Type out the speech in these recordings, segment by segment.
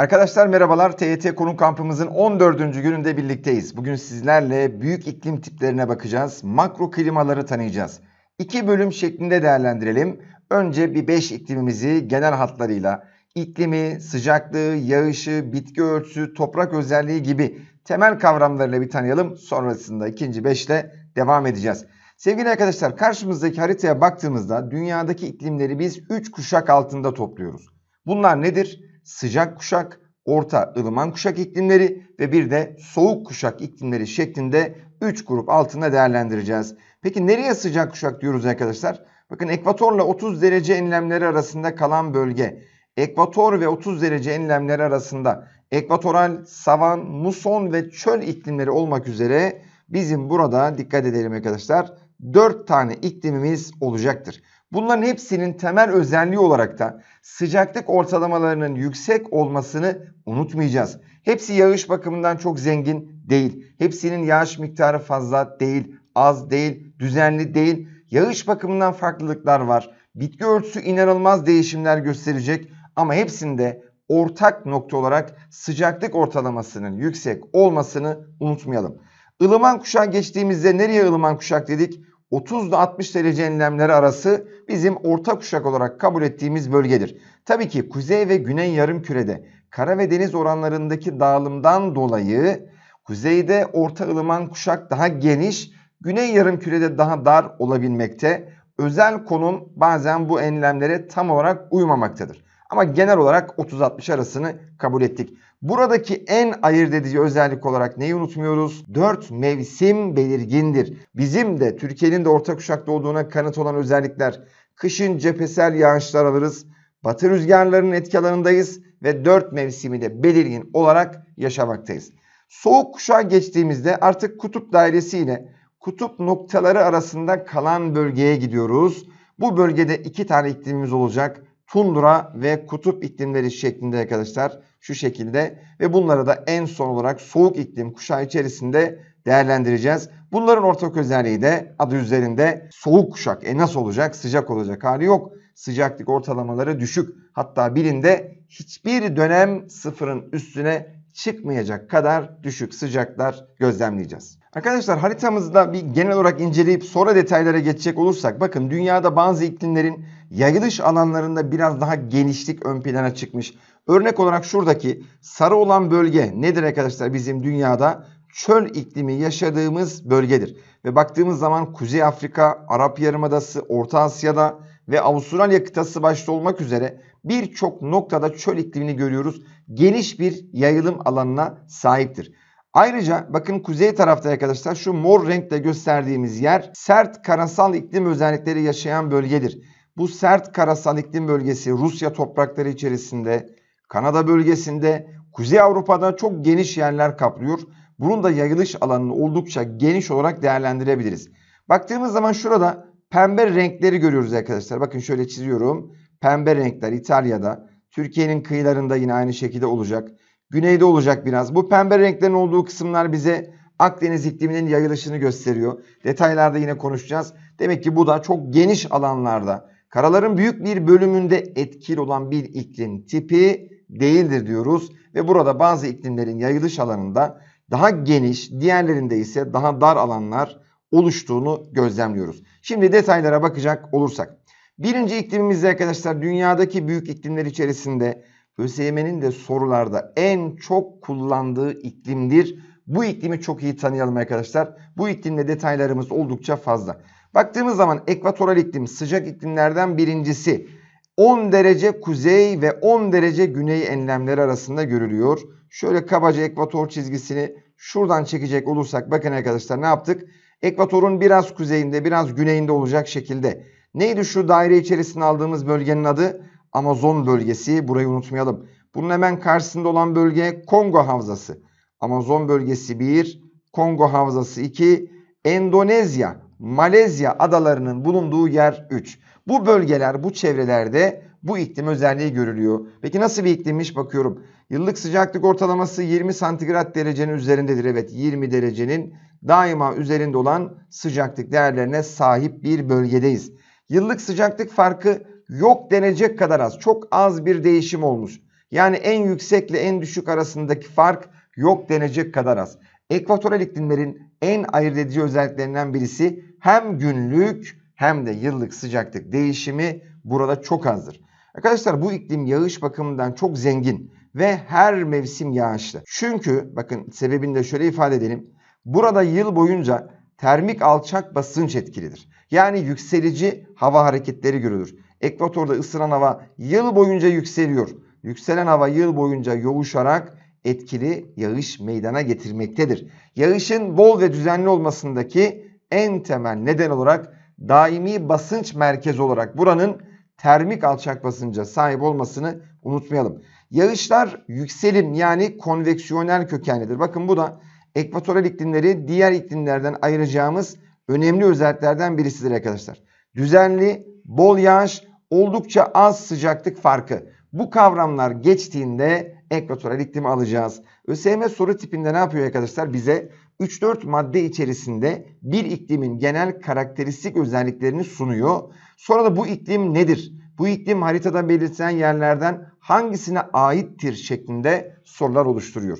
Arkadaşlar merhabalar. TYT Konuk Kampımızın 14. gününde birlikteyiz. Bugün sizlerle büyük iklim tiplerine bakacağız. Makro klimaları tanıyacağız. İki bölüm şeklinde değerlendirelim. Önce bir 5 iklimimizi genel hatlarıyla iklimi, sıcaklığı, yağışı, bitki örtüsü, toprak özelliği gibi temel kavramlarıyla bir tanıyalım. Sonrasında ikinci 5 ile devam edeceğiz. Sevgili arkadaşlar karşımızdaki haritaya baktığımızda dünyadaki iklimleri biz 3 kuşak altında topluyoruz. Bunlar nedir? Sıcak kuşak, orta ılıman kuşak iklimleri ve bir de soğuk kuşak iklimleri şeklinde 3 grup altında değerlendireceğiz. Peki nereye sıcak kuşak diyoruz arkadaşlar? Bakın ekvatorla 30 derece enlemleri arasında kalan bölge. Ekvator ve 30 derece enlemleri arasında ekvatoral, savan, muson ve çöl iklimleri olmak üzere bizim burada dikkat edelim arkadaşlar 4 tane iklimimiz olacaktır. Bunların hepsinin temel özelliği olarak da sıcaklık ortalamalarının yüksek olmasını unutmayacağız. Hepsi yağış bakımından çok zengin değil. Hepsinin yağış miktarı fazla değil, az değil, düzenli değil. Yağış bakımından farklılıklar var. Bitki örtüsü inanılmaz değişimler gösterecek ama hepsinde ortak nokta olarak sıcaklık ortalamasının yüksek olmasını unutmayalım. Ilıman kuşağı geçtiğimizde nereye ılıman kuşak dedik? 30 ile 60 derece enlemleri arası bizim orta kuşak olarak kabul ettiğimiz bölgedir. Tabii ki kuzey ve güney yarım kürede kara ve deniz oranlarındaki dağılımdan dolayı kuzeyde orta ılıman kuşak daha geniş, güney yarım kürede daha dar olabilmekte. Özel konum bazen bu enlemlere tam olarak uymamaktadır. Ama genel olarak 30-60 arasını kabul ettik. Buradaki en ayırt edici özellik olarak neyi unutmuyoruz? 4 mevsim belirgindir. Bizim de Türkiye'nin de orta kuşakta olduğuna kanıt olan özellikler. Kışın cephesel yağışlar alırız. Batı rüzgarlarının etki alanındayız ve 4 mevsimi de belirgin olarak yaşamaktayız. Soğuk kuşağa geçtiğimizde artık kutup dairesi kutup noktaları arasında kalan bölgeye gidiyoruz. Bu bölgede iki tane iklimimiz olacak tundra ve kutup iklimleri şeklinde arkadaşlar şu şekilde ve bunları da en son olarak soğuk iklim kuşağı içerisinde değerlendireceğiz. Bunların ortak özelliği de adı üzerinde soğuk kuşak. E nasıl olacak? Sıcak olacak hali yok. Sıcaklık ortalamaları düşük. Hatta birinde hiçbir dönem sıfırın üstüne çıkmayacak kadar düşük sıcaklar gözlemleyeceğiz. Arkadaşlar haritamızda bir genel olarak inceleyip sonra detaylara geçecek olursak bakın dünyada bazı iklimlerin yayılış alanlarında biraz daha genişlik ön plana çıkmış. Örnek olarak şuradaki sarı olan bölge nedir arkadaşlar bizim dünyada? Çöl iklimi yaşadığımız bölgedir. Ve baktığımız zaman Kuzey Afrika, Arap Yarımadası, Orta Asya'da ve Avustralya kıtası başta olmak üzere birçok noktada çöl iklimini görüyoruz. Geniş bir yayılım alanına sahiptir. Ayrıca bakın kuzey tarafta arkadaşlar şu mor renkle gösterdiğimiz yer sert karasal iklim özellikleri yaşayan bölgedir. Bu sert karasal iklim bölgesi Rusya toprakları içerisinde, Kanada bölgesinde, Kuzey Avrupa'da çok geniş yerler kaplıyor. Bunun da yayılış alanını oldukça geniş olarak değerlendirebiliriz. Baktığımız zaman şurada pembe renkleri görüyoruz arkadaşlar. Bakın şöyle çiziyorum. Pembe renkler İtalya'da, Türkiye'nin kıyılarında yine aynı şekilde olacak. Güneyde olacak biraz. Bu pembe renklerin olduğu kısımlar bize Akdeniz ikliminin yayılışını gösteriyor. Detaylarda yine konuşacağız. Demek ki bu da çok geniş alanlarda karaların büyük bir bölümünde etkili olan bir iklim tipi değildir diyoruz. Ve burada bazı iklimlerin yayılış alanında daha geniş, diğerlerinde ise daha dar alanlar oluştuğunu gözlemliyoruz. Şimdi detaylara bakacak olursak. Birinci iklimimizde arkadaşlar dünyadaki büyük iklimler içerisinde ÖSYM'nin de sorularda en çok kullandığı iklimdir. Bu iklimi çok iyi tanıyalım arkadaşlar. Bu iklimde detaylarımız oldukça fazla. Baktığımız zaman ekvatoral iklim sıcak iklimlerden birincisi 10 derece kuzey ve 10 derece güney enlemleri arasında görülüyor. Şöyle kabaca ekvator çizgisini şuradan çekecek olursak bakın arkadaşlar ne yaptık? Ekvatorun biraz kuzeyinde biraz güneyinde olacak şekilde. Neydi şu daire içerisinde aldığımız bölgenin adı? Amazon bölgesi. Burayı unutmayalım. Bunun hemen karşısında olan bölge Kongo Havzası. Amazon bölgesi 1, Kongo Havzası 2, Endonezya, Malezya adalarının bulunduğu yer 3. Bu bölgeler, bu çevrelerde bu iklim özelliği görülüyor. Peki nasıl bir iklimmiş bakıyorum. Yıllık sıcaklık ortalaması 20 santigrat derecenin üzerindedir. Evet 20 derecenin daima üzerinde olan sıcaklık değerlerine sahip bir bölgedeyiz. Yıllık sıcaklık farkı yok denecek kadar az. Çok az bir değişim olmuş. Yani en yüksekle en düşük arasındaki fark yok denecek kadar az. Ekvatoral iklimlerin en ayırt edici özelliklerinden birisi hem günlük hem de yıllık sıcaklık değişimi burada çok azdır. Arkadaşlar bu iklim yağış bakımından çok zengin ve her mevsim yağışlı. Çünkü bakın sebebini de şöyle ifade edelim. Burada yıl boyunca termik alçak basınç etkilidir. Yani yükselici hava hareketleri görülür. Ekvatorda ısınan hava yıl boyunca yükseliyor. Yükselen hava yıl boyunca yoğuşarak etkili yağış meydana getirmektedir. Yağışın bol ve düzenli olmasındaki en temel neden olarak daimi basınç merkezi olarak buranın termik alçak basınca sahip olmasını unutmayalım. Yağışlar yükselim yani konveksiyonel kökenlidir. Bakın bu da ekvatoral iklimleri diğer iklimlerden ayıracağımız önemli özelliklerden birisidir arkadaşlar. Düzenli, bol yağış, oldukça az sıcaklık farkı. Bu kavramlar geçtiğinde ekvatoral iklimi alacağız. ÖSYM soru tipinde ne yapıyor arkadaşlar? Bize 3-4 madde içerisinde bir iklimin genel karakteristik özelliklerini sunuyor. Sonra da bu iklim nedir? Bu iklim haritada belirtilen yerlerden hangisine aittir şeklinde sorular oluşturuyor.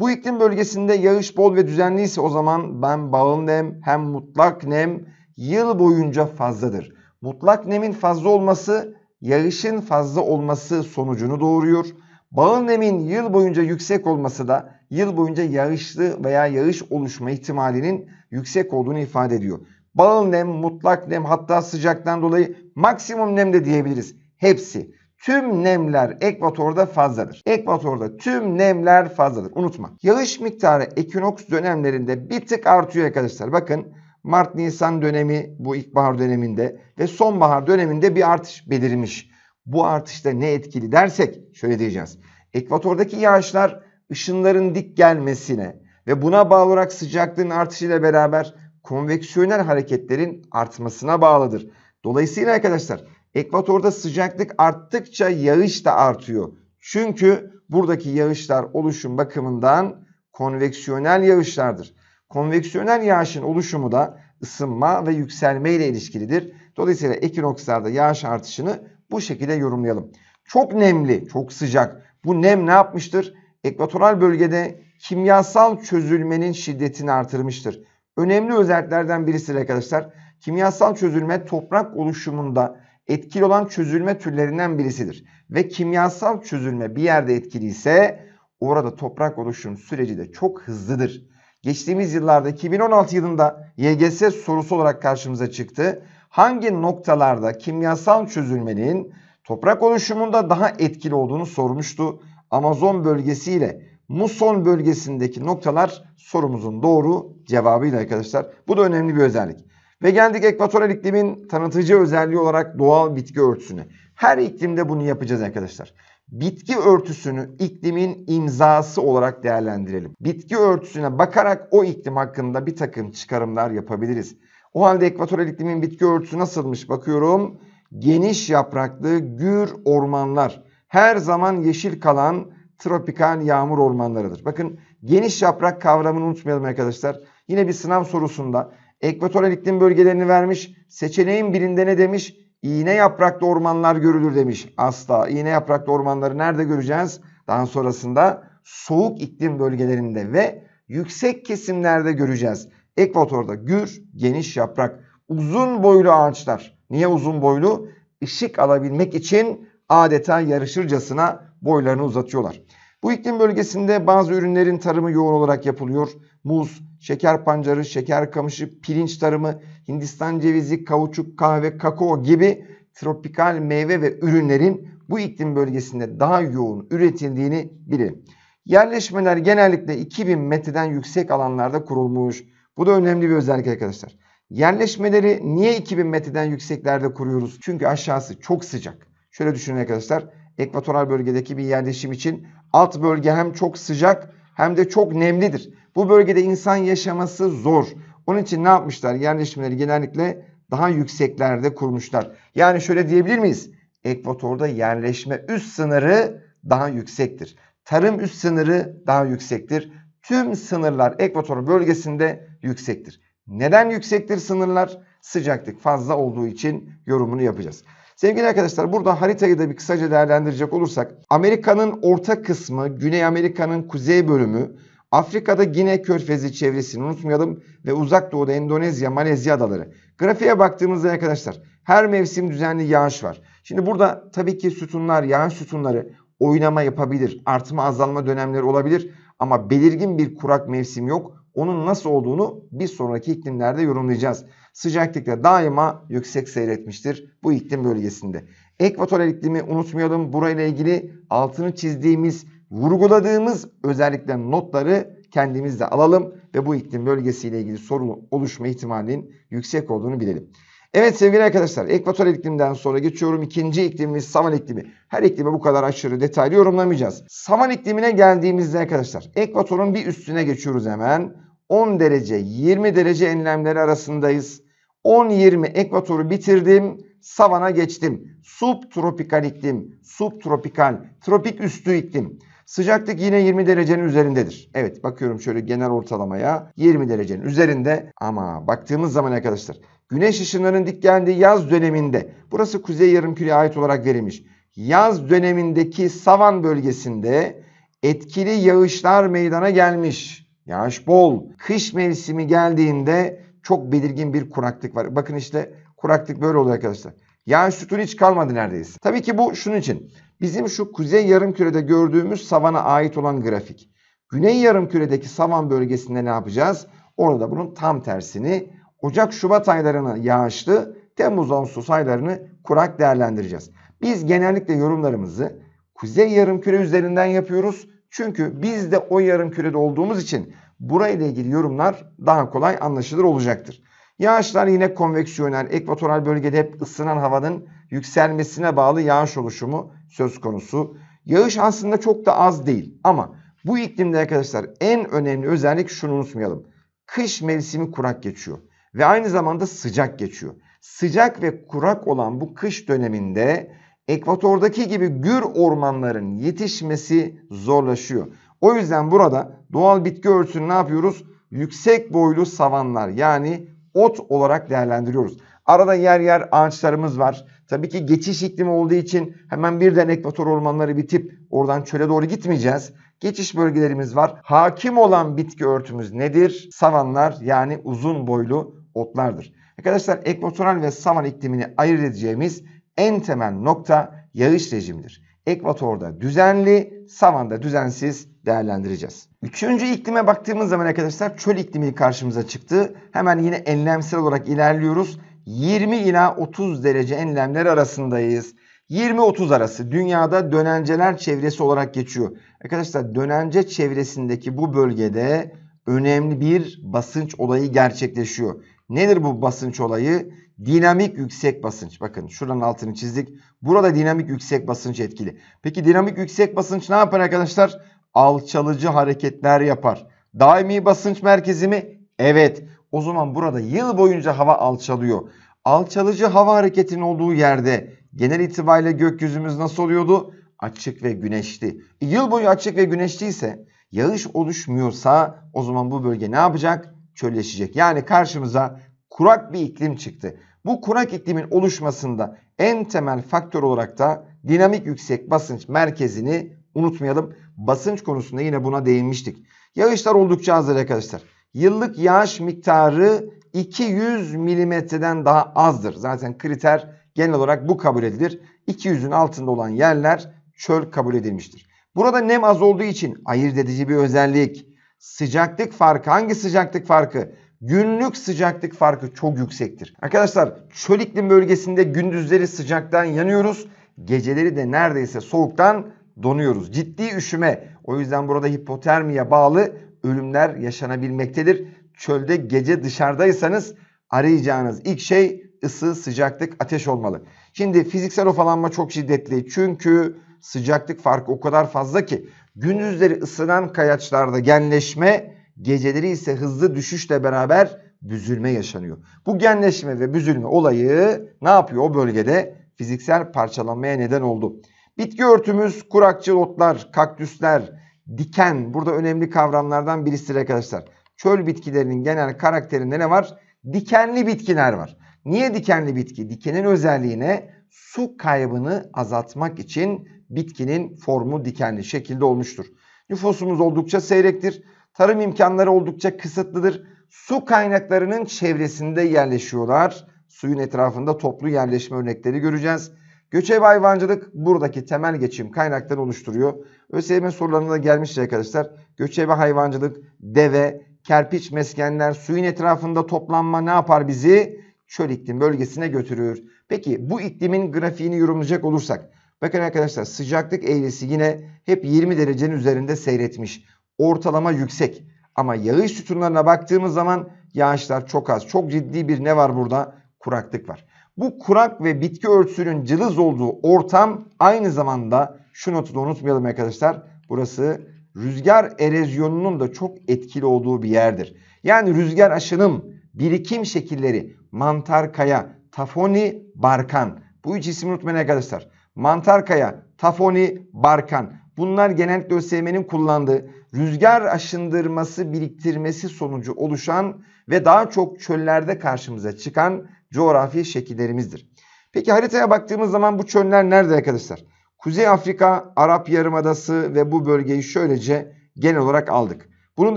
Bu iklim bölgesinde yağış bol ve düzenli ise o zaman ben bağıl nem hem mutlak nem yıl boyunca fazladır. Mutlak nemin fazla olması yağışın fazla olması sonucunu doğuruyor. Bağıl nemin yıl boyunca yüksek olması da yıl boyunca yağışlı veya yağış oluşma ihtimalinin yüksek olduğunu ifade ediyor. Bağıl nem, mutlak nem hatta sıcaktan dolayı maksimum nem de diyebiliriz. Hepsi. Tüm nemler ekvatorda fazladır. Ekvatorda tüm nemler fazladır. Unutma. Yağış miktarı ekinoks dönemlerinde bir tık artıyor arkadaşlar. Bakın Mart-Nisan dönemi bu ilkbahar döneminde ve sonbahar döneminde bir artış belirmiş. Bu artışta ne etkili dersek şöyle diyeceğiz. Ekvatordaki yağışlar ışınların dik gelmesine ve buna bağlı olarak sıcaklığın artışıyla beraber konveksiyonel hareketlerin artmasına bağlıdır. Dolayısıyla arkadaşlar ekvatorda sıcaklık arttıkça yağış da artıyor. Çünkü buradaki yağışlar oluşum bakımından konveksiyonel yağışlardır. Konveksiyonel yağışın oluşumu da ısınma ve yükselme ile ilişkilidir. Dolayısıyla ekinokslarda yağış artışını bu şekilde yorumlayalım. Çok nemli, çok sıcak. Bu nem ne yapmıştır? Ekvatoral bölgede kimyasal çözülmenin şiddetini artırmıştır. Önemli özelliklerden birisi arkadaşlar. Kimyasal çözülme toprak oluşumunda etkili olan çözülme türlerinden birisidir. Ve kimyasal çözülme bir yerde etkili ise orada toprak oluşum süreci de çok hızlıdır. Geçtiğimiz yıllarda 2016 yılında YGS sorusu olarak karşımıza çıktı. Hangi noktalarda kimyasal çözülmenin toprak oluşumunda daha etkili olduğunu sormuştu. Amazon bölgesi ile muson bölgesindeki noktalar sorumuzun doğru cevabıyla arkadaşlar. Bu da önemli bir özellik. Ve geldik ekvatoral iklimin tanıtıcı özelliği olarak doğal bitki örtüsüne. Her iklimde bunu yapacağız arkadaşlar. Bitki örtüsünü iklimin imzası olarak değerlendirelim. Bitki örtüsüne bakarak o iklim hakkında bir takım çıkarımlar yapabiliriz. O halde ekvatoral iklimin bitki örtüsü nasılmış bakıyorum. Geniş yapraklı gür ormanlar. Her zaman yeşil kalan tropikal yağmur ormanlarıdır. Bakın geniş yaprak kavramını unutmayalım arkadaşlar. Yine bir sınav sorusunda ekvatoral iklim bölgelerini vermiş. Seçeneğin birinde ne demiş? İğne yapraklı ormanlar görülür demiş. Asla. İğne yapraklı ormanları nerede göreceğiz? Daha sonrasında soğuk iklim bölgelerinde ve yüksek kesimlerde göreceğiz. Ekvatorda gür, geniş yaprak, uzun boylu ağaçlar. Niye uzun boylu? Işık alabilmek için adeta yarışırcasına boylarını uzatıyorlar. Bu iklim bölgesinde bazı ürünlerin tarımı yoğun olarak yapılıyor. Muz, şeker pancarı, şeker kamışı, pirinç tarımı, Hindistan cevizi, kauçuk, kahve, kakao gibi tropikal meyve ve ürünlerin bu iklim bölgesinde daha yoğun üretildiğini bilelim. Yerleşmeler genellikle 2000 metreden yüksek alanlarda kurulmuş. Bu da önemli bir özellik arkadaşlar. Yerleşmeleri niye 2000 metreden yükseklerde kuruyoruz? Çünkü aşağısı çok sıcak. Şöyle düşünün arkadaşlar. Ekvatoral bölgedeki bir yerleşim için alt bölge hem çok sıcak hem de çok nemlidir. Bu bölgede insan yaşaması zor. Onun için ne yapmışlar? Yerleşimleri genellikle daha yükseklerde kurmuşlar. Yani şöyle diyebilir miyiz? Ekvatorda yerleşme üst sınırı daha yüksektir. Tarım üst sınırı daha yüksektir. Tüm sınırlar ekvator bölgesinde yüksektir. Neden yüksektir sınırlar? Sıcaklık fazla olduğu için yorumunu yapacağız. Sevgili arkadaşlar burada haritayı da bir kısaca değerlendirecek olursak Amerika'nın orta kısmı, Güney Amerika'nın kuzey bölümü, Afrika'da Gine Körfezi çevresini unutmayalım ve uzak doğuda Endonezya, Malezya adaları. Grafiğe baktığımızda arkadaşlar her mevsim düzenli yağış var. Şimdi burada tabii ki sütunlar, yağış sütunları oynama yapabilir. Artma azalma dönemleri olabilir ama belirgin bir kurak mevsim yok. Onun nasıl olduğunu bir sonraki iklimlerde yorumlayacağız. Sıcaklıkta daima yüksek seyretmiştir bu iklim bölgesinde. Ekvatoral iklimi unutmayalım. Burayla ilgili altını çizdiğimiz, vurguladığımız özellikle notları kendimizde alalım ve bu iklim bölgesiyle ilgili sorun oluşma ihtimalinin yüksek olduğunu bilelim. Evet sevgili arkadaşlar ekvatoral iklimden sonra geçiyorum ikinci iklimimiz savan iklimi. Her iklimi bu kadar aşırı detaylı yorumlamayacağız. Savan iklimine geldiğimizde arkadaşlar ekvatorun bir üstüne geçiyoruz hemen. 10 derece 20 derece enlemleri arasındayız. 10-20 ekvatoru bitirdim. Savana geçtim. Subtropikal iklim, subtropikal, tropik üstü iklim. Sıcaklık yine 20 derecenin üzerindedir. Evet bakıyorum şöyle genel ortalamaya 20 derecenin üzerinde ama baktığımız zaman arkadaşlar güneş ışınlarının dik geldiği yaz döneminde burası kuzey yarımküreye ait olarak verilmiş. Yaz dönemindeki savan bölgesinde etkili yağışlar meydana gelmiş. Yağış bol. Kış mevsimi geldiğinde çok belirgin bir kuraklık var. Bakın işte kuraklık böyle oluyor arkadaşlar. Yağış sütunu hiç kalmadı neredeyse. Tabii ki bu şunun için. Bizim şu kuzey yarımkürede gördüğümüz savana ait olan grafik. Güney yarımküredeki savan bölgesinde ne yapacağız? Orada bunun tam tersini Ocak-Şubat aylarını yağışlı, Temmuz-Ağustos aylarını kurak değerlendireceğiz. Biz genellikle yorumlarımızı kuzey yarımküre üzerinden yapıyoruz. Çünkü biz de o yarımkürede olduğumuz için burayla ilgili yorumlar daha kolay anlaşılır olacaktır. Yağışlar yine konveksiyonel, ekvatoral bölgede hep ısınan havanın yükselmesine bağlı yağış oluşumu söz konusu. Yağış aslında çok da az değil ama bu iklimde arkadaşlar en önemli özellik şunu unutmayalım. Kış mevsimi kurak geçiyor ve aynı zamanda sıcak geçiyor. Sıcak ve kurak olan bu kış döneminde ekvatordaki gibi gür ormanların yetişmesi zorlaşıyor. O yüzden burada doğal bitki örtüsünü ne yapıyoruz? Yüksek boylu savanlar yani ot olarak değerlendiriyoruz. Arada yer yer ağaçlarımız var. Tabii ki geçiş iklimi olduğu için hemen birden ekvator ormanları bitip oradan çöle doğru gitmeyeceğiz. Geçiş bölgelerimiz var. Hakim olan bitki örtümüz nedir? Savanlar yani uzun boylu otlardır. Arkadaşlar ekvatoral ve savan iklimini ayırt edeceğimiz en temel nokta yağış rejimidir. Ekvatorda düzenli, savanda düzensiz değerlendireceğiz. Üçüncü iklime baktığımız zaman arkadaşlar çöl iklimi karşımıza çıktı. Hemen yine enlemsel olarak ilerliyoruz. 20 ila 30 derece enlemler arasındayız. 20-30 arası dünyada dönenceler çevresi olarak geçiyor. Arkadaşlar dönence çevresindeki bu bölgede önemli bir basınç olayı gerçekleşiyor. Nedir bu basınç olayı? Dinamik yüksek basınç. Bakın şuranın altını çizdik. Burada dinamik yüksek basınç etkili. Peki dinamik yüksek basınç ne yapar arkadaşlar? Alçalıcı hareketler yapar. Daimi basınç merkezi mi? Evet. O zaman burada yıl boyunca hava alçalıyor. Alçalıcı hava hareketinin olduğu yerde genel itibariyle gökyüzümüz nasıl oluyordu? Açık ve güneşli. E, yıl boyu açık ve güneşliyse yağış oluşmuyorsa o zaman bu bölge ne yapacak? Çölleşecek. Yani karşımıza kurak bir iklim çıktı. Bu kurak iklimin oluşmasında en temel faktör olarak da dinamik yüksek basınç merkezini unutmayalım. Basınç konusunda yine buna değinmiştik. Yağışlar oldukça azdır arkadaşlar. Yıllık yağış miktarı 200 milimetreden daha azdır. Zaten kriter genel olarak bu kabul edilir. 200'ün altında olan yerler çöl kabul edilmiştir. Burada nem az olduğu için ayırt edici bir özellik. Sıcaklık farkı hangi sıcaklık farkı? Günlük sıcaklık farkı çok yüksektir. Arkadaşlar çöl iklim bölgesinde gündüzleri sıcaktan yanıyoruz. Geceleri de neredeyse soğuktan donuyoruz. Ciddi üşüme. O yüzden burada hipotermiye bağlı ölümler yaşanabilmektedir. Çölde gece dışarıdaysanız arayacağınız ilk şey ısı, sıcaklık, ateş olmalı. Şimdi fiziksel ofalanma çok şiddetli. Çünkü sıcaklık farkı o kadar fazla ki gündüzleri ısınan kayaçlarda genleşme, geceleri ise hızlı düşüşle beraber büzülme yaşanıyor. Bu genleşme ve büzülme olayı ne yapıyor o bölgede? Fiziksel parçalanmaya neden oldu. Bitki örtümüz kurakçıl otlar, kaktüsler, diken burada önemli kavramlardan birisidir arkadaşlar. Çöl bitkilerinin genel karakterinde ne var? Dikenli bitkiler var. Niye dikenli bitki? Dikenin özelliğine su kaybını azaltmak için bitkinin formu dikenli şekilde olmuştur. Nüfusumuz oldukça seyrektir. Tarım imkanları oldukça kısıtlıdır. Su kaynaklarının çevresinde yerleşiyorlar. Suyun etrafında toplu yerleşme örnekleri göreceğiz. Göçebe hayvancılık buradaki temel geçim kaynaklarını oluşturuyor. ÖSYM sorularında gelmişti arkadaşlar. Göçebe hayvancılık, deve, kerpiç meskenler, suyun etrafında toplanma ne yapar bizi? Çöl iklim bölgesine götürür. Peki bu iklimin grafiğini yorumlayacak olursak. Bakın arkadaşlar sıcaklık eğrisi yine hep 20 derecenin üzerinde seyretmiş. Ortalama yüksek. Ama yağış sütunlarına baktığımız zaman yağışlar çok az. Çok ciddi bir ne var burada? Kuraklık var. Bu kurak ve bitki örtüsünün cılız olduğu ortam aynı zamanda şu notu da unutmayalım arkadaşlar. Burası rüzgar erozyonunun da çok etkili olduğu bir yerdir. Yani rüzgar aşınım, birikim şekilleri, mantar kaya, tafoni, barkan. Bu üç ismi unutmayın arkadaşlar. Mantar kaya, tafoni, barkan. Bunlar genellikle ÖSYM'nin kullandığı rüzgar aşındırması biriktirmesi sonucu oluşan ve daha çok çöllerde karşımıza çıkan coğrafi şekillerimizdir. Peki haritaya baktığımız zaman bu çöller nerede arkadaşlar? Kuzey Afrika, Arap Yarımadası ve bu bölgeyi şöylece genel olarak aldık. Bunun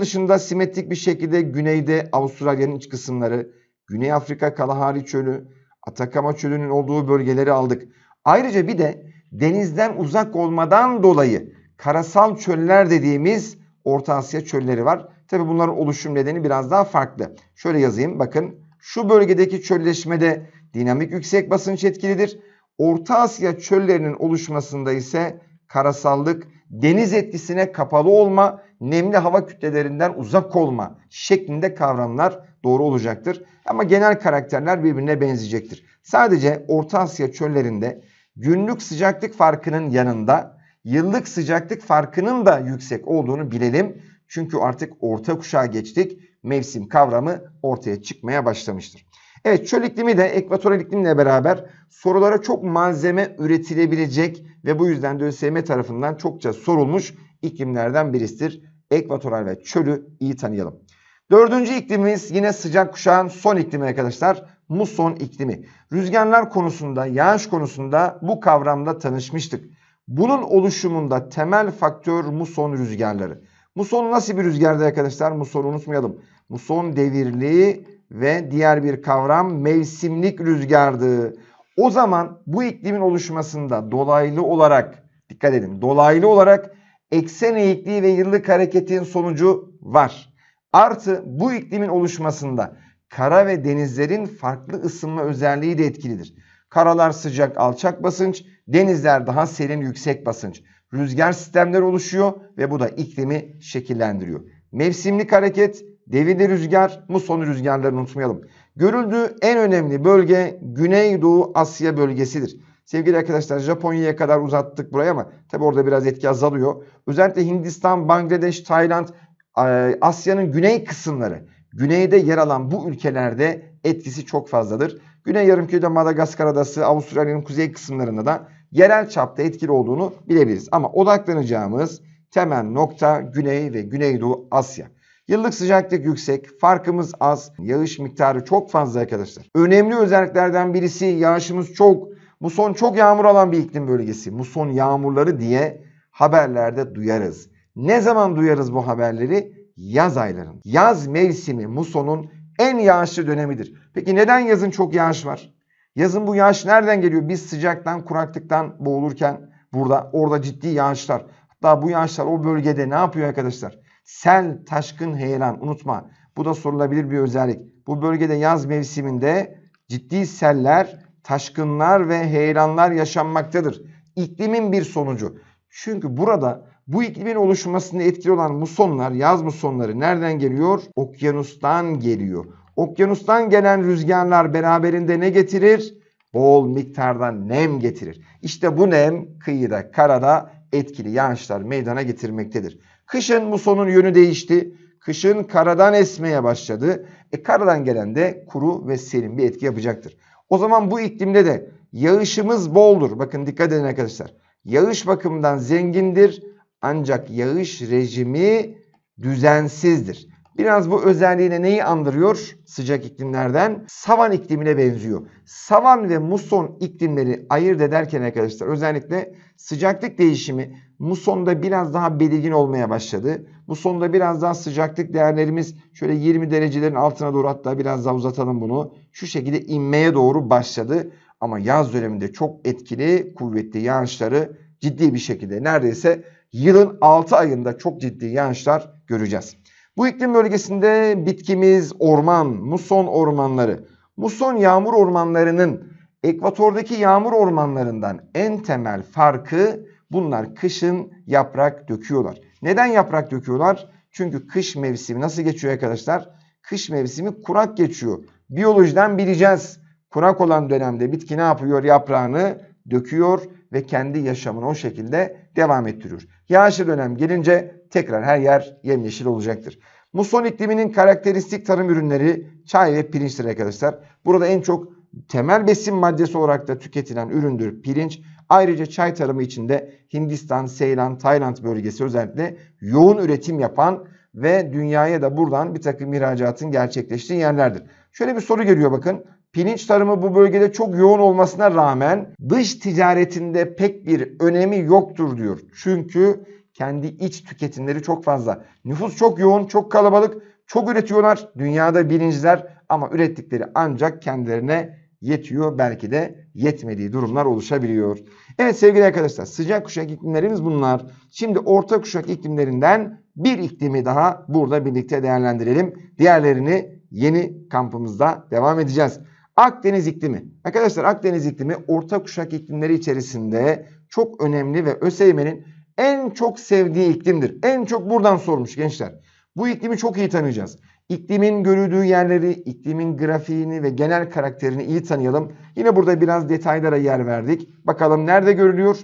dışında simetrik bir şekilde güneyde Avustralya'nın iç kısımları, Güney Afrika Kalahari Çölü, Atakama Çölü'nün olduğu bölgeleri aldık. Ayrıca bir de denizden uzak olmadan dolayı karasal çöller dediğimiz Orta Asya çölleri var. Tabi bunların oluşum nedeni biraz daha farklı. Şöyle yazayım bakın. Şu bölgedeki çölleşmede dinamik yüksek basınç etkilidir. Orta Asya çöllerinin oluşmasında ise karasallık, deniz etkisine kapalı olma, nemli hava kütlelerinden uzak olma şeklinde kavramlar doğru olacaktır. Ama genel karakterler birbirine benzeyecektir. Sadece Orta Asya çöllerinde günlük sıcaklık farkının yanında yıllık sıcaklık farkının da yüksek olduğunu bilelim. Çünkü artık orta kuşağa geçtik. Mevsim kavramı ortaya çıkmaya başlamıştır. Evet çöl iklimi de ekvatoral iklimle beraber sorulara çok malzeme üretilebilecek ve bu yüzden de ÖSYM tarafından çokça sorulmuş iklimlerden birisidir. Ekvatoral ve çölü iyi tanıyalım. Dördüncü iklimimiz yine sıcak kuşağın son iklimi arkadaşlar. Muson iklimi. Rüzgarlar konusunda, yağış konusunda bu kavramda tanışmıştık. Bunun oluşumunda temel faktör muson rüzgarları. Muson nasıl bir rüzgardı arkadaşlar? Muson'u unutmayalım. Muson devirli ve diğer bir kavram mevsimlik rüzgardı. O zaman bu iklimin oluşmasında dolaylı olarak dikkat edin dolaylı olarak eksen eğikliği ve yıllık hareketin sonucu var. Artı bu iklimin oluşmasında kara ve denizlerin farklı ısınma özelliği de etkilidir. Karalar sıcak alçak basınç, denizler daha serin yüksek basınç. Rüzgar sistemleri oluşuyor ve bu da iklimi şekillendiriyor. Mevsimlik hareket, devirli rüzgar, muson rüzgarlarını unutmayalım. Görüldüğü en önemli bölge Güneydoğu Asya bölgesidir. Sevgili arkadaşlar Japonya'ya kadar uzattık buraya ama tabi orada biraz etki azalıyor. Özellikle Hindistan, Bangladeş, Tayland, Asya'nın güney kısımları, güneyde yer alan bu ülkelerde etkisi çok fazladır. Güney Yarımküre'de Madagaskar adası, Avustralya'nın kuzey kısımlarında da yerel çapta etkili olduğunu bilebiliriz. Ama odaklanacağımız temel nokta Güney ve Güneydoğu Asya. Yıllık sıcaklık yüksek, farkımız az, yağış miktarı çok fazla arkadaşlar. Önemli özelliklerden birisi yağışımız çok, muson çok yağmur alan bir iklim bölgesi. Muson yağmurları diye haberlerde duyarız. Ne zaman duyarız bu haberleri? Yaz aylarında. Yaz mevsimi musonun en yağışlı dönemidir. Peki neden yazın çok yağış var? Yazın bu yağış nereden geliyor? Biz sıcaktan, kuraklıktan boğulurken burada, orada ciddi yağışlar. Hatta bu yağışlar o bölgede ne yapıyor arkadaşlar? Sel, taşkın, heyelan unutma. Bu da sorulabilir bir özellik. Bu bölgede yaz mevsiminde ciddi seller, taşkınlar ve heyelanlar yaşanmaktadır. İklimin bir sonucu. Çünkü burada bu iklimin oluşmasında etkili olan musonlar, yaz musonları nereden geliyor? Okyanustan geliyor. Okyanustan gelen rüzgarlar beraberinde ne getirir? Bol miktarda nem getirir. İşte bu nem kıyıda, karada etkili yağışlar meydana getirmektedir. Kışın musonun yönü değişti. Kışın karadan esmeye başladı. E karadan gelen de kuru ve serin bir etki yapacaktır. O zaman bu iklimde de yağışımız boldur. Bakın dikkat edin arkadaşlar. Yağış bakımından zengindir ancak yağış rejimi düzensizdir. Biraz bu özelliğine neyi andırıyor? Sıcak iklimlerden savan iklimine benziyor. Savan ve muson iklimleri ayırt ederken arkadaşlar özellikle sıcaklık değişimi musonda biraz daha belirgin olmaya başladı. Musonda biraz daha sıcaklık değerlerimiz şöyle 20 derecelerin altına doğru hatta biraz daha uzatalım bunu. Şu şekilde inmeye doğru başladı. Ama yaz döneminde çok etkili, kuvvetli yağışları ciddi bir şekilde neredeyse yılın 6 ayında çok ciddi yağışlar göreceğiz. Bu iklim bölgesinde bitkimiz orman, muson ormanları. Muson yağmur ormanlarının ekvatordaki yağmur ormanlarından en temel farkı bunlar kışın yaprak döküyorlar. Neden yaprak döküyorlar? Çünkü kış mevsimi nasıl geçiyor arkadaşlar? Kış mevsimi kurak geçiyor. Biyolojiden bileceğiz. Kurak olan dönemde bitki ne yapıyor? Yaprağını döküyor ve kendi yaşamını o şekilde devam ettiriyor. Yağışlı dönem gelince tekrar her yer yemyeşil olacaktır. Muson ikliminin karakteristik tarım ürünleri çay ve pirinçtir arkadaşlar. Burada en çok temel besin maddesi olarak da tüketilen üründür pirinç. Ayrıca çay tarımı içinde Hindistan, Seylan, Tayland bölgesi özellikle yoğun üretim yapan ve dünyaya da buradan bir takım ihracatın gerçekleştiği yerlerdir. Şöyle bir soru geliyor bakın. Pirinç tarımı bu bölgede çok yoğun olmasına rağmen dış ticaretinde pek bir önemi yoktur diyor. Çünkü kendi iç tüketimleri çok fazla. Nüfus çok yoğun, çok kalabalık, çok üretiyorlar. Dünyada birinciler ama ürettikleri ancak kendilerine yetiyor. Belki de yetmediği durumlar oluşabiliyor. Evet sevgili arkadaşlar sıcak kuşak iklimlerimiz bunlar. Şimdi orta kuşak iklimlerinden bir iklimi daha burada birlikte değerlendirelim. Diğerlerini yeni kampımızda devam edeceğiz. Akdeniz iklimi. Arkadaşlar Akdeniz iklimi orta kuşak iklimleri içerisinde çok önemli ve ÖSYM'nin en çok sevdiği iklimdir. En çok buradan sormuş gençler. Bu iklimi çok iyi tanıyacağız. İklimin görüldüğü yerleri, iklimin grafiğini ve genel karakterini iyi tanıyalım. Yine burada biraz detaylara yer verdik. Bakalım nerede görülüyor?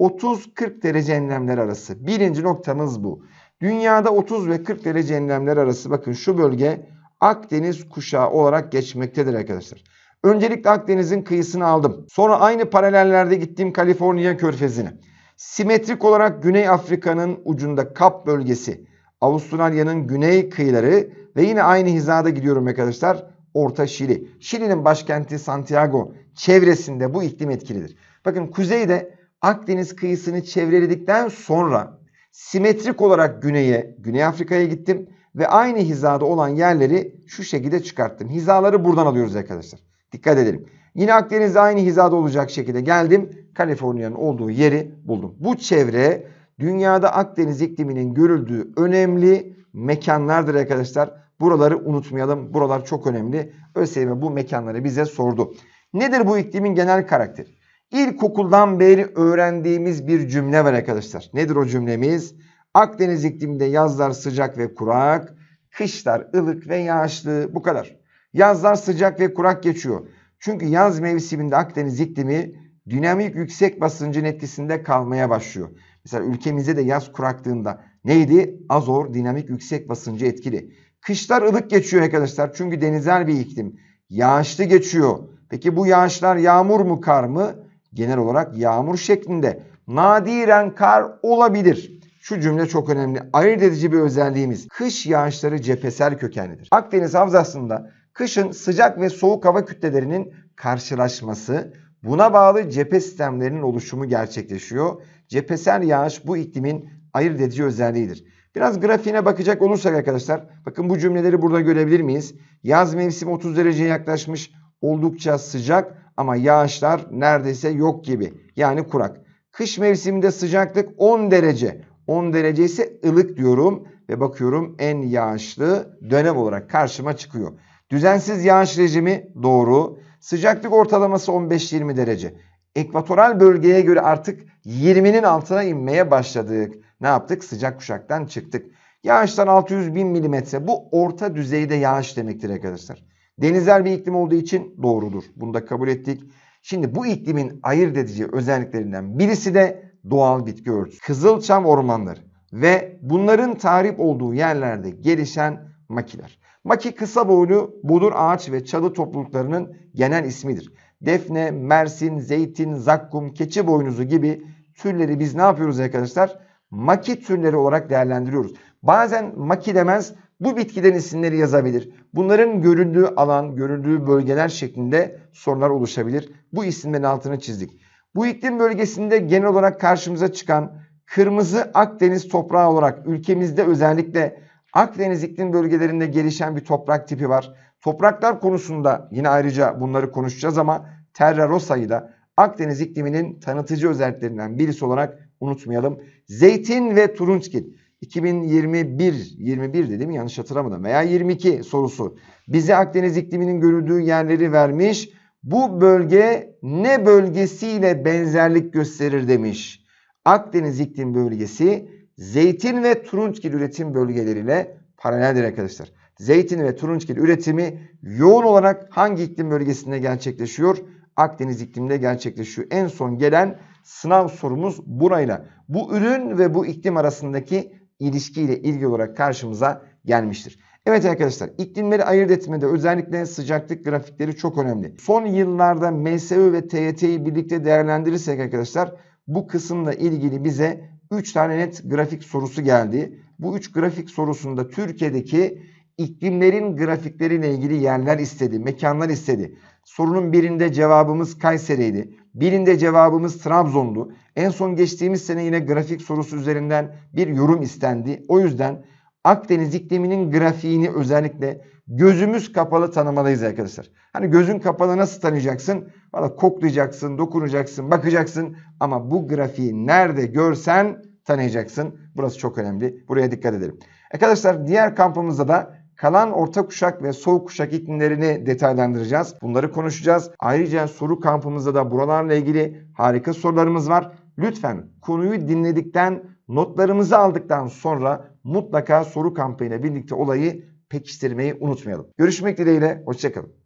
30-40 derece enlemler arası. Birinci noktamız bu. Dünyada 30 ve 40 derece enlemler arası bakın şu bölge Akdeniz kuşağı olarak geçmektedir arkadaşlar. Öncelikle Akdeniz'in kıyısını aldım. Sonra aynı paralellerde gittiğim Kaliforniya körfezine. Simetrik olarak Güney Afrika'nın ucunda Kap bölgesi, Avustralya'nın güney kıyıları ve yine aynı hizada gidiyorum arkadaşlar. Orta Şili. Şili'nin başkenti Santiago çevresinde bu iklim etkilidir. Bakın kuzeyde Akdeniz kıyısını çevreledikten sonra simetrik olarak güneye, Güney Afrika'ya gittim ve aynı hizada olan yerleri şu şekilde çıkarttım. Hizaları buradan alıyoruz arkadaşlar. Dikkat edelim. Yine Akdeniz'de aynı hizada olacak şekilde geldim. Kaliforniya'nın olduğu yeri buldum. Bu çevre dünyada Akdeniz ikliminin görüldüğü önemli mekanlardır arkadaşlar. Buraları unutmayalım. Buralar çok önemli. ÖSYM bu mekanları bize sordu. Nedir bu iklimin genel karakteri? İlkokuldan beri öğrendiğimiz bir cümle var arkadaşlar. Nedir o cümlemiz? Akdeniz ikliminde yazlar sıcak ve kurak, kışlar ılık ve yağışlı. Bu kadar. Yazlar sıcak ve kurak geçiyor. Çünkü yaz mevsiminde Akdeniz iklimi dinamik yüksek basıncın etkisinde kalmaya başlıyor. Mesela ülkemizde de yaz kuraklığında neydi? Azor dinamik yüksek basıncı etkili. Kışlar ılık geçiyor arkadaşlar. Çünkü denizel bir iklim. Yağışlı geçiyor. Peki bu yağışlar yağmur mu kar mı? Genel olarak yağmur şeklinde. Nadiren kar olabilir. Şu cümle çok önemli. Ayırt edici bir özelliğimiz. Kış yağışları cephesel kökenlidir. Akdeniz havzasında kışın sıcak ve soğuk hava kütlelerinin karşılaşması, buna bağlı cephe sistemlerinin oluşumu gerçekleşiyor. Cephesel yağış bu iklimin ayırt edici özelliğidir. Biraz grafiğine bakacak olursak arkadaşlar, bakın bu cümleleri burada görebilir miyiz? Yaz mevsimi 30 dereceye yaklaşmış, oldukça sıcak ama yağışlar neredeyse yok gibi. Yani kurak. Kış mevsiminde sıcaklık 10 derece. 10 derece ise ılık diyorum ve bakıyorum en yağışlı dönem olarak karşıma çıkıyor. Düzensiz yağış rejimi doğru. Sıcaklık ortalaması 15-20 derece. Ekvatoral bölgeye göre artık 20'nin altına inmeye başladık. Ne yaptık? Sıcak kuşaktan çıktık. Yağışlar 600 bin milimetre. Bu orta düzeyde yağış demektir arkadaşlar. Denizel bir iklim olduğu için doğrudur. Bunu da kabul ettik. Şimdi bu iklimin ayırt edici özelliklerinden birisi de doğal bitki örtüsü. Kızılçam ormanları ve bunların tarif olduğu yerlerde gelişen makiler. Maki kısa boylu bodur ağaç ve çalı topluluklarının genel ismidir. Defne, mersin, zeytin, zakkum, keçi boynuzu gibi türleri biz ne yapıyoruz arkadaşlar? Maki türleri olarak değerlendiriyoruz. Bazen maki demez bu bitkiden isimleri yazabilir. Bunların görüldüğü alan, görüldüğü bölgeler şeklinde sorular oluşabilir. Bu isimlerin altını çizdik. Bu iklim bölgesinde genel olarak karşımıza çıkan kırmızı Akdeniz toprağı olarak ülkemizde özellikle Akdeniz iklim bölgelerinde gelişen bir toprak tipi var. Topraklar konusunda yine ayrıca bunları konuşacağız ama Terra Rosa'yı da Akdeniz ikliminin tanıtıcı özelliklerinden birisi olarak unutmayalım. Zeytin ve turunçgil 2021 21 dedim yanlış hatırlamadım veya 22 sorusu bize Akdeniz ikliminin görüldüğü yerleri vermiş. Bu bölge ne bölgesiyle benzerlik gösterir demiş. Akdeniz iklim bölgesi zeytin ve turunçgil üretim bölgeleriyle paraleldir arkadaşlar. Zeytin ve turunçgil üretimi yoğun olarak hangi iklim bölgesinde gerçekleşiyor? Akdeniz ikliminde gerçekleşiyor. En son gelen sınav sorumuz burayla. Bu ürün ve bu iklim arasındaki ilişkiyle ilgili olarak karşımıza gelmiştir. Evet arkadaşlar iklimleri ayırt etmede özellikle sıcaklık grafikleri çok önemli. Son yıllarda MSU ve TYT'yi birlikte değerlendirirsek arkadaşlar bu kısımla ilgili bize 3 tane net grafik sorusu geldi. Bu 3 grafik sorusunda Türkiye'deki iklimlerin grafikleriyle ilgili yerler istedi, mekanlar istedi. Sorunun birinde cevabımız Kayseri'ydi. Birinde cevabımız Trabzon'du. En son geçtiğimiz sene yine grafik sorusu üzerinden bir yorum istendi. O yüzden Akdeniz ikliminin grafiğini özellikle gözümüz kapalı tanımalıyız arkadaşlar. Hani gözün kapalı nasıl tanıyacaksın? Valla koklayacaksın, dokunacaksın, bakacaksın ama bu grafiği nerede görsen tanıyacaksın. Burası çok önemli. Buraya dikkat edelim. Arkadaşlar diğer kampımızda da kalan orta kuşak ve soğuk kuşak iklimlerini detaylandıracağız. Bunları konuşacağız. Ayrıca soru kampımızda da buralarla ilgili harika sorularımız var. Lütfen konuyu dinledikten, notlarımızı aldıktan sonra mutlaka soru kampıyla birlikte olayı pekiştirmeyi unutmayalım. Görüşmek dileğiyle, hoşçakalın.